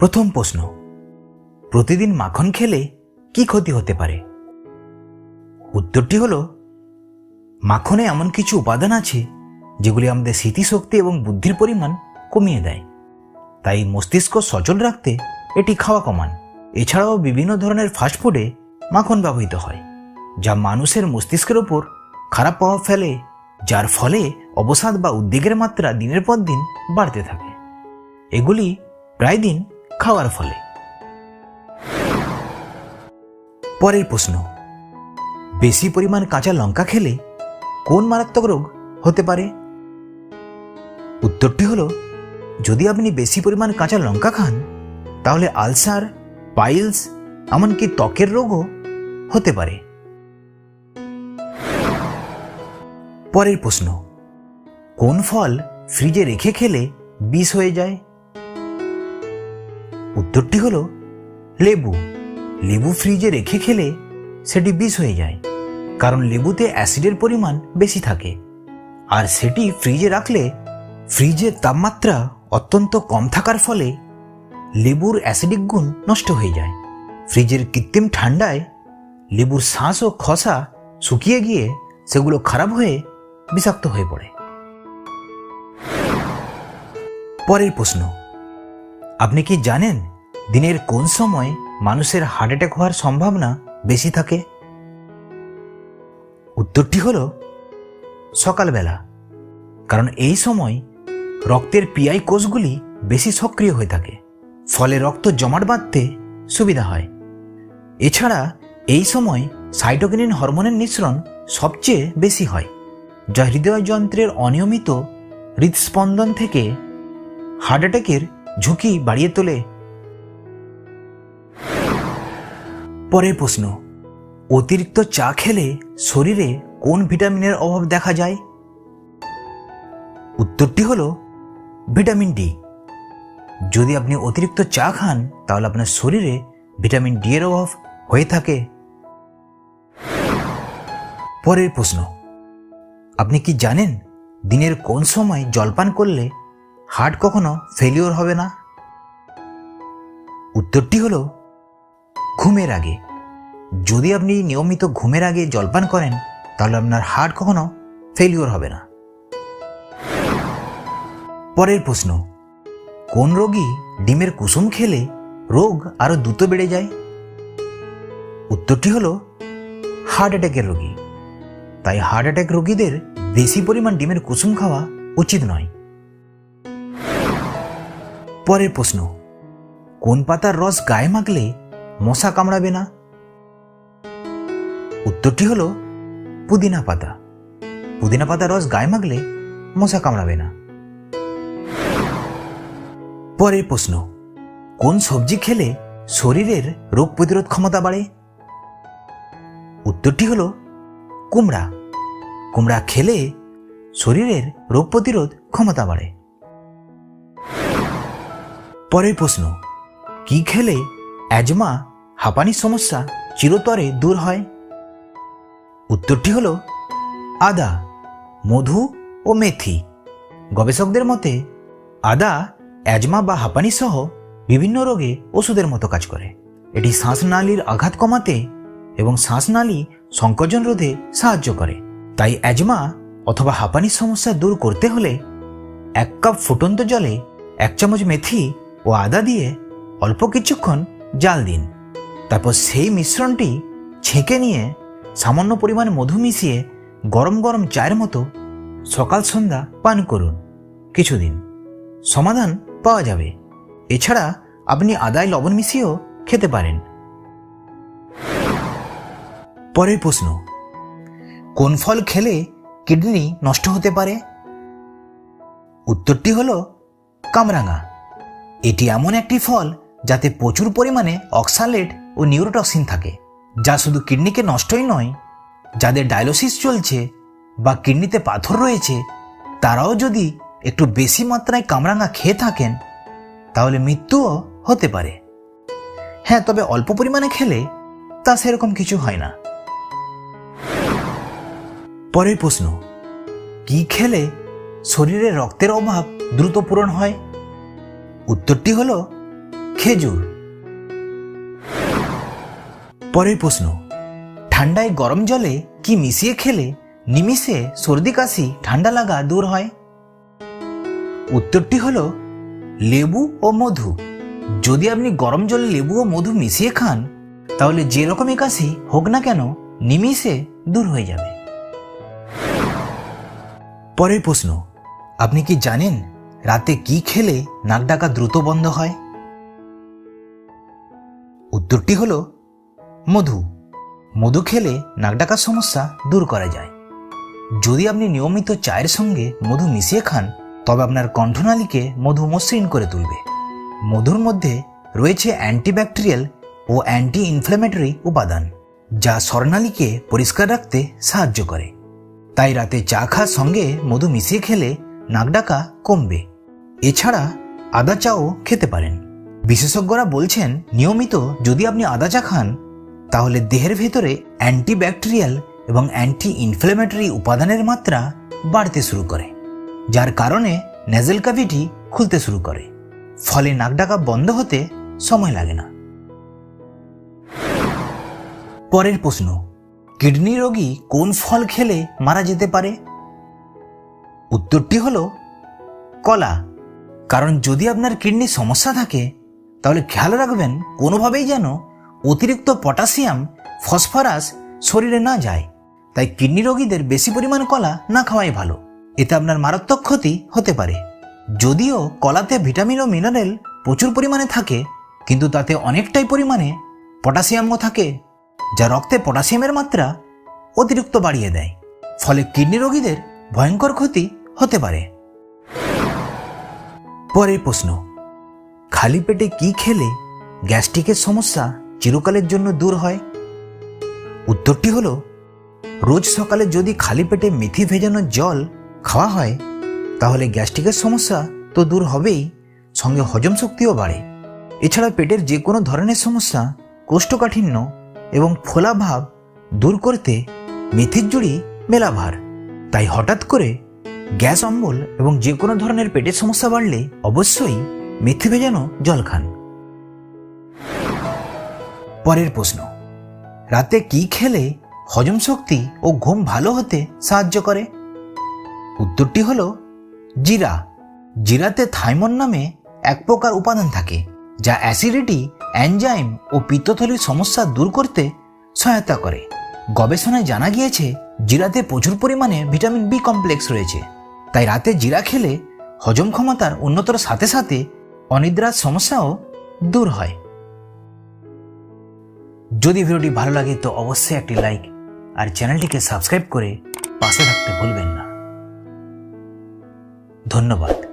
প্রথম প্রশ্ন, প্রতিদিন মাখন খেলে কি ক্ষতি হতে পারে? উত্তরটি হল, মাখনে এমন কিছু উপাদান আছে যেগুলি আমাদের স্মৃতিশক্তি এবং বুদ্ধির পরিমাণ কমিয়ে দেয়। তাই মস্তিষ্ক সচল রাখতে এটি খাওয়া কমান। এছাড়াও বিভিন্ন ধরনের ফাস্টফুডে মাখন ব্যবহৃত হয়, যা মানুষের মস্তিষ্কের ওপর খারাপ প্রভাব ফেলে, যার ফলে অবসাদ বা উদ্বেগের মাত্রা দিনের পর দিন বাড়তে থাকে। এগুলি প্রায় দিন খাওয়ার ফলে। পরের প্রশ্ন, বেশি পরিমাণ কাঁচা লঙ্কা খেলে কোন মারাত্মক রোগ হতে পারে? উত্তরটি হলো, যদি আপনি বেশি পরিমাণ কাঁচা লঙ্কা খান, তাহলে আলসার, পাইলস, এমনকি ত্বকের রোগও হতে পারে। পরের প্রশ্ন, কোন ফল ফ্রিজে রেখে খেলে বিষ হয়ে যায়? উত্তরটি হলো লেবু। লেবু ফ্রিজে রেখে খেলে সেটি বিষ হয়ে যায়, কারণ লেবুতে অ্যাসিডের পরিমাণ বেশি থাকে। আর সেটি ফ্রিজে রাখলে ফ্রিজের তাপমাত্রা অত্যন্ত কম থাকার ফলে লেবুর অ্যাসিডিক গুণ নষ্ট হয়ে যায়। ফ্রিজের কৃত্রিম ঠান্ডায় লেবুর শ্বাস ও খসা শুকিয়ে গিয়ে সেগুলো খারাপ হয়ে বিষাক্ত হয়ে পড়ে। পরের প্রশ্ন আপনি কি জানেন দিনের কোন সময় মানুষের হার্ট অ্যাটাক হওয়ার সম্ভাবনা বেশি থাকে? উত্তরটি হল সকালবেলা। কারণ এই সময় রক্তের পিআই কোষগুলি বেশি সক্রিয় হয়ে থাকে, ফলে রক্ত জমাট বাঁধতে সুবিধা হয়। এছাড়া এই সময় সাইটোকিনিন হরমোনের মিশ্রণ সবচেয়ে বেশি হয়, যা হৃদয় যন্ত্রের অনিয়মিত হৃদস্পন্দন থেকে হার্ট অ্যাটাকের ঝুঁকি বাড়িয়ে তোলে? পরের প্রশ্ন, অতিরিক্ত চা খেলে শরীরে কোন ভিটামিনের অভাব দেখা যায়? উত্তরটি হলো, ভিটামিন ডি। যদি আপনি অতিরিক্ত চা খান, তাহলে আপনার শরীরে ভিটামিন ডি এর অভাব হয়ে থাকে। পরের প্রশ্ন, আপনি কি জানেন দিনের কোন সময় জলপান করলে হার্ট কখনো ফেলিওর হবে না? উত্তরটি হলো, ঘুমের আগে। যদি আপনি নিয়মিত ঘুমের আগে জলপান করেন, তাহলে আপনার হার্ট কখনো ফেলিওর হবে না। পরের প্রশ্ন, কোন রোগী ডিমের কুসুম খেলে রোগ আরও দ্রুত বেড়ে যায়? উত্তরটি হলো, হার্ট অ্যাটাকের রোগী। তাই হার্ট অ্যাটাক রোগীদের বেশি পরিমাণ ডিমের কুসুম খাওয়া উচিত নয়। পরের প্রশ্ন, কোন পাতার রস গায়ে মাখলে মশা কামড়াবে না? উত্তরটি হলো, পুদিনা পাতা। পুদিনা পাতার রস গায়ে মাখলে মশা কামড়াবে না। পরের প্রশ্ন, কোন সবজি খেলে শরীরের রোগ প্রতিরোধ ক্ষমতা বাড়ে? উত্তরটি হলো, কুমড়া। কুমড়া খেলে শরীরের রোগ প্রতিরোধ ক্ষমতা বাড়ে। পরের প্রশ্ন, কি খেলে অ্যাজমা, হাঁপানির সমস্যা চিরতরে দূর হয়? উত্তরটি হল, আদা, মধু ও মেথি। গবেষকদের মতে, আদা, অ্যাজমা বা হাঁপানি সহ বিভিন্ন রোগে ওষুধের মতো কাজ করে। এটি শ্বাসনালীর আঘাত কমাতে এবং শ্বাসনালী সংকোচন রোধে সাহায্য করে। তাই অ্যাজমা অথবা হাঁপানির সমস্যা দূর করতে হলে এক কাপ ফুটন্ত জলে এক চামচ মেথি ও আদা দিয়ে অল্প কিছুক্ষণ জাল দিন। তারপর সেই মিশ্রণটি ছেঁকে নিয়ে সামান্য পরিমাণে মধু মিশিয়ে গরম গরম চায়ের মতো সকাল সন্ধ্যা পান করুন। কিছুদিন সমাধান পাওয়া যাবে। এছাড়া আপনি আদায় লবণ মিশিয়েও খেতে পারেন। পরের প্রশ্ন, কোন ফল খেলে কিডনি নষ্ট হতে পারে? উত্তরটি হলো কামরাঙা। এটি এমন একটি ফল যাতে প্রচুর পরিমাণে অক্সালেট ও নিউরোটক্সিন থাকে, যা শুধু কিডনিকে নষ্টই নয়, যাদের ডায়ালিসিস চলছে বা কিডনিতে পাথর রয়েছে, তারাও যদি একটু বেশি মাত্রায় কামরাঙা খেয়ে থাকেন, তাহলে মৃত্যুও হতে পারে। হ্যাঁ তবে অল্প পরিমাণে খেলে তা সেরকম কিছু হয় না। পরের প্রশ্ন, কি খেলে শরীরে রক্তের অভাব দ্রুত পূরণ হয়? উত্তরটি হল খেজুর। পরের প্রশ্ন, ঠান্ডায় গরম জলে কি মিশিয়ে খেলে নিমিষে সর্দি কাশি, ঠান্ডা লাগা দূর হয়? উত্তরটি হল লেবু ও মধু। যদি আপনি গরম জলে লেবু ও মধু মিশিয়ে খান, তাহলে যে রকমই কাশি হোক না কেন নিমিষে দূর হয়ে যাবে। পরের প্রশ্ন, আপনি কি জানেন রাতে কি খেলে নাক ডাকা দ্রুত বন্ধ হয়? উত্তরটি হলো, মধু। মধু খেলে নাক ডাকার সমস্যা দূর করা যায়। যদি আপনি নিয়মিত চায়ের সঙ্গে মধু মিশিয়ে খান, তবে আপনার কণ্ঠনালীকে মধু মসৃণ করে তুলবে। মধুর মধ্যে রয়েছে অ্যান্টিব্যাকটেরিয়াল ও অ্যান্টি ইনফ্ল্যামেটরি উপাদান, যা স্বর্ণালীকে পরিষ্কার রাখতে সাহায্য করে। তাই রাতে চা খাওয়ার সঙ্গে মধু মিশিয়ে খেলে নাক ডাকা কমবে। এছাড়া আদা চাও খেতে পারেন। বিশেষজ্ঞরা বলছেন, নিয়মিত যদি আপনি আদা চা খান, তাহলে দেহের ভেতরে অ্যান্টিব্যাকটেরিয়াল এবং অ্যান্টি ইনফ্লেমেটরি উপাদানের মাত্রা বাড়তে শুরু করে, যার কারণে নেজেল ক্যাভিটি খুলতে শুরু করে। ফলে নাক ডাকা বন্ধ হতে সময় লাগে না। পরের প্রশ্ন, কিডনি রোগী কোন ফল খেলে মারা যেতে পারে? উত্তরটি হল, কলা। কারণ যদি আপনার কিডনির সমস্যা থাকে, তাহলে খেয়াল রাখবেন কোনোভাবেই যেন অতিরিক্ত পটাশিয়াম, ফসফরাস শরীরে না যায়। তাই কিডনি রোগীদের বেশি পরিমাণ কলা না খাওয়াই ভালো। এতে আপনার মারাত্মক ক্ষতি হতে পারে। যদিও কলাতে ভিটামিন ও মিনারেল প্রচুর পরিমাণে থাকে, কিন্তু তাতে অনেকটাই পরিমাণে পটাশিয়ামও থাকে, যা রক্তে পটাশিয়ামের মাত্রা অতিরিক্ত বাড়িয়ে দেয়। ফলে কিডনি রোগীদের ভয়ঙ্কর ক্ষতি হতে পারে। পরের প্রশ্ন। খালি পেটে কি খেলে গ্যাস্ট্রিকের সমস্যা চিরকালের জন্য দূর হয়? উত্তরটি হলো, রোজ সকালে যদি খালি পেটে মেথি ভেজানো জল খাওয়া হয়, তাহলে গ্যাস্ট্রিকের সমস্যা তো দূর হবেই, সঙ্গে হজম শক্তিও বাড়ে। এছাড়া পেটের যে কোনো ধরনের সমস্যা কোষ্ঠকাঠিন্য এবং ফোলা ভাব দূর করতে মেথির জুড়ি মেলাভার। তাই হঠাৎ করে গ্যাস অম্বল এবং যে কোনো ধরনের পেটের সমস্যা বাড়লে অবশ্যই মেথি ভেজানো জল খান। পরের প্রশ্ন, রাতে কি খেলে হজম শক্তি ও ঘুম ভালো হতে সাহায্য করে? উত্তরটি হলো, জিরা। জিরাতে থাইমন নামে এক প্রকার উপাদান থাকে, যা অ্যাসিডিটি অ্যানজাইম ও পিত্তথলির সমস্যা দূর করতে সহায়তা করে। গবেষণায় জানা গিয়েছে, জিরাতে প্রচুর পরিমাণে ভিটামিন বি কমপ্লেক্স রয়েছে। তাই রাতে জিরা খেলে হজম ক্ষমতার উন্নতর সাথে সাথে অনিদ্রার সমস্যাও দূর হয়। যদি ভিডিওটি ভালো লাগে তো অবশ্যই একটি লাইক আর চ্যানেলটিকে সাবস্ক্রাইব করে পাশে থাকতে ভুলবেন না। ধন্যবাদ।